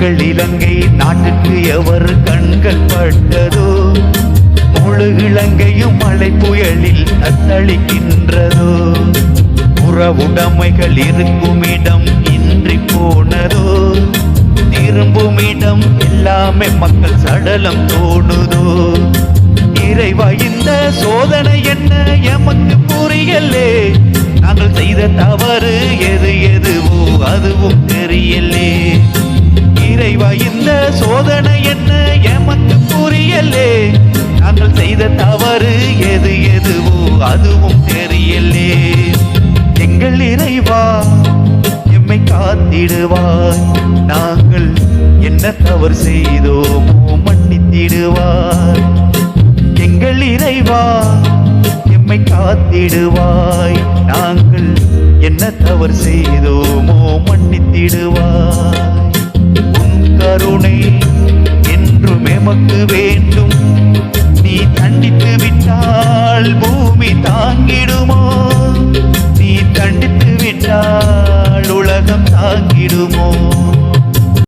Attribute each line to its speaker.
Speaker 1: எங்கள் இலங்கை நாட்டுக்கு எவர் கண்கள் பட்டதோ? முழு இலங்கையும் மழை புயலில் தத்தளிக்கின்றதோ? உறவுடைமைகள் இருக்கும் இடம் இன்றி போனதோ? திரும்பும் இடம் எல்லாமே மக்கள் சடலம் தோணுதோ? இறைவா இந்த சோதனை என்ன? எமக்கு புரியலே. நாங்கள் செய்த தவறு எது எதுவோ அதுவும் தெரியலே. இந்த சோதனை என்ன? எமக்கு புரியலே? நாங்கள் செய்த தவறு எது எதுவோ அதுவும் தெரியலே. எங்கள் இறைவா எம்மை காத்திடுவார் நாங்கள் என்ன தவறு செய்தோமோ மன்னித்திடுவார் எங்கள் இறைவா எம்மை காத்திடுவாய். நாங்கள் என்ன தவறு செய்தோமோ மன்னித்திடுவாய். கருணை என்றும் எமக்கு வேண்டும். நீ தண்டித்து விட்டால் பூமி தாங்கிடுமோ? நீ தண்டித்து விட்டால் உலகம் தாங்கிடுமோ?